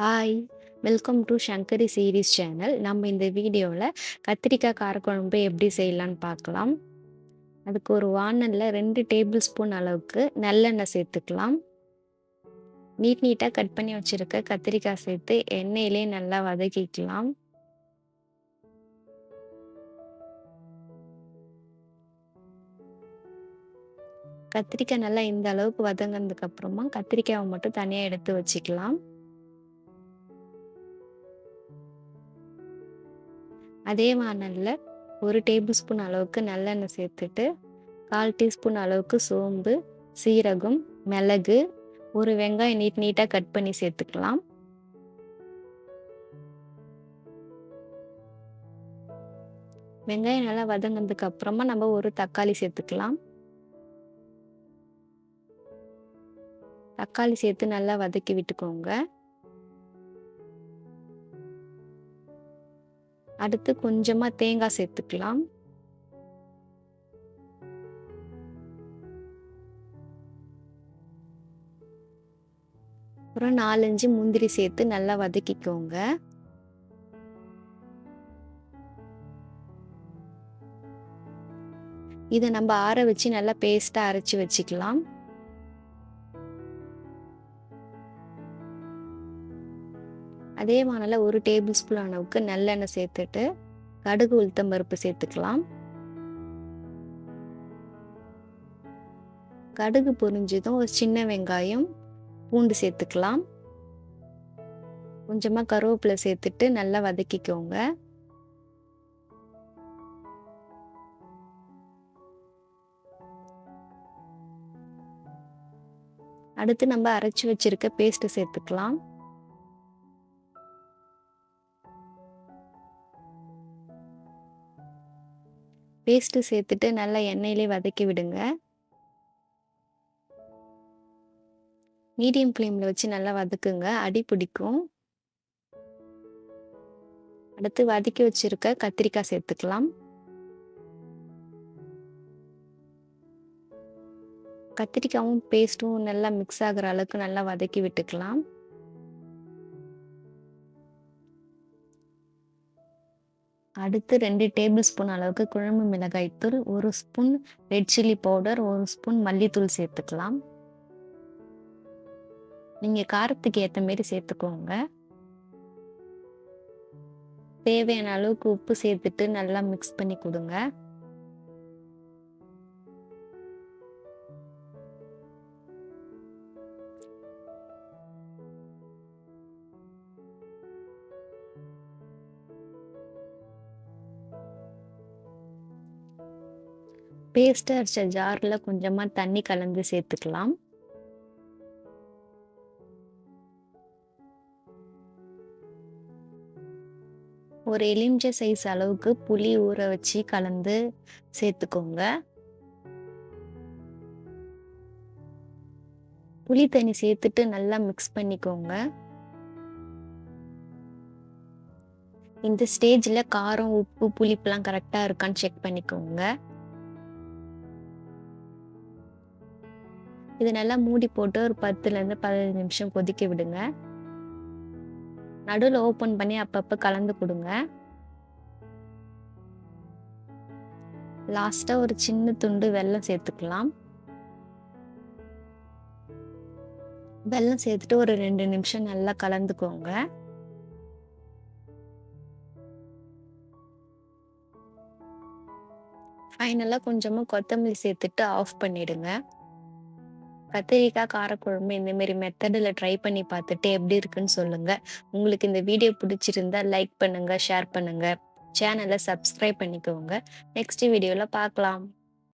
Hi welcome to Sankari series channel நம்ம இந்த வீடியோவில் கத்திரிக்காய் காரக்குழம்பு எப்படி செய்யலான்னு பார்க்கலாம். அதுக்கு ஒரு வானலில் ரெண்டு டேபிள் ஸ்பூன் அளவுக்கு நல்லெண்ணெய் சேர்த்துக்கலாம். நீட் நீட்டாக கட் பண்ணி வச்சுருக்க கத்திரிக்காய் சேர்த்து எண்ணெயிலே நல்லா வதக்கிக்கலாம். கத்திரிக்காய் நல்லா இந்த அளவுக்கு வதங்கினதுக்கு அப்புறமா கத்திரிக்காயை மட்டும் தனியாக எடுத்து வச்சுக்கலாம். அதே வானலில் ஒரு டேபிள் ஸ்பூன் அளவுக்கு நல்லெண்ணெய் சேர்த்துட்டு கால் டீஸ்பூன் அளவுக்கு சோம்பு சீரகம் மிளகு ஒரு வெங்காயம் நீட் நீட்டாக கட் பண்ணி சேர்த்துக்கலாம். வெங்காயம் நல்லா வதங்கினதுக்கு அப்புறமா நம்ம ஒரு தக்காளி சேர்த்துக்கலாம். தக்காளி சேர்த்து நல்லா வதக்கி விட்டுக்கோங்க. அடுத்து கொஞ்சமா தேங்காய் சேர்த்துக்கலாம். அப்புறம் நாலஞ்சு முந்திரி சேர்த்து நல்லா வதக்கிக்கோங்க. இதை நம்ம ஆற வச்சு நல்லா பேஸ்டா அரைச்சி வச்சுக்கலாம். அதே வானல ஒரு டேபிள் ஸ்பூன் அளவுக்கு நல்லெண்ணெய் சேர்த்துட்டு கடுகு உளுத்தம் பருப்பு சேர்த்துக்கலாம். கடுகு பொரிஞ்சதும் ஒரு சின்ன வெங்காயம் பூண்டு சேர்த்துக்கலாம். கொஞ்சமாக கருவேப்பிலை சேர்த்துட்டு நல்லா வதக்கிக்கோங்க. அடுத்து நம்ம அரைச்சி வச்சிருக்க பேஸ்ட்டை சேர்த்துக்கலாம். பேஸ்ட்டு சேர்த்துட்டு நல்லா எண்ணெயிலே வதக்கி விடுங்க. மீடியம் ஃப்ளேமில் வச்சு நல்லா வதக்குங்க. அடி பிடிக்கும். அடுத்து வதக்கி வச்சிருக்க கத்திரிக்காய் சேர்த்துக்கலாம். கத்திரிக்காயும் பேஸ்ட்டும் நல்லா மிக்ஸ் ஆகுற அளவுக்கு நல்லா வதக்கி விட்டுக்கலாம். அடுத்து ரெண்டு டேபிள் ஸ்பூன் அளவுக்கு குழம்பு மிளகாய் தூள் ஒரு ஸ்பூன் ரெட் சில்லி பவுடர் ஒரு ஸ்பூன் மல்லித்தூள் சேர்த்துக்கலாம். நீங்கள் காரத்துக்கு ஏற்ற மாரி சேர்த்துக்கோங்க. தேவையான அளவுக்கு உப்பு சேர்த்துட்டு நல்லா மிக்ஸ் பண்ணி கொடுங்க. பேஸ்ட் அரைச்ச ஜாரில் கொஞ்சமாக தண்ணி கலந்து சேர்த்துக்கலாம். ஒரு எலுமிச்சை சைஸ் அளவுக்கு புளி ஊற வச்சு கலந்து சேர்த்துக்கோங்க. புளி தண்ணி சேர்த்துட்டு நல்லா மிக்ஸ் பண்ணிக்கோங்க. இந்த ஸ்டேஜில் காரம் உப்பு புளிப்பெலாம் கரெக்டாக இருக்கான்னு செக் பண்ணிக்கோங்க. இது நல்லா மூடி போட்டு ஒரு பத்துலேருந்து பதினஞ்சு நிமிஷம் கொதிக்க விடுங்க. நடுவில் ஓப்பன் பண்ணி அப்பப்போ கலந்து கொடுங்க. லாஸ்ட்டாக ஒரு சின்ன துண்டு வெல்லம் சேர்த்துக்கலாம். வெல்லம் சேர்த்துட்டு ஒரு ரெண்டு நிமிஷம் நல்லா கலந்துக்கோங்க. ஃபைனலாக கொஞ்சமாக கொத்தமல்லி சேர்த்துட்டு ஆஃப் பண்ணிடுங்க. கத்திரிக்காய் காரக்குழம்பு இந்த மாதிரி மெத்தடில் ட்ரை பண்ணி பார்த்துட்டு எப்படி இருக்குன்னு சொல்லுங்க. உங்களுக்கு இந்த வீடியோ பிடிச்சிருந்தா லைக் பண்ணுங்க ஷேர் பண்ணுங்க. சேனலை சப்ஸ்கிரைப் பண்ணிக்கோங்க. நெக்ஸ்ட் வீடியோவில் பார்க்கலாம்.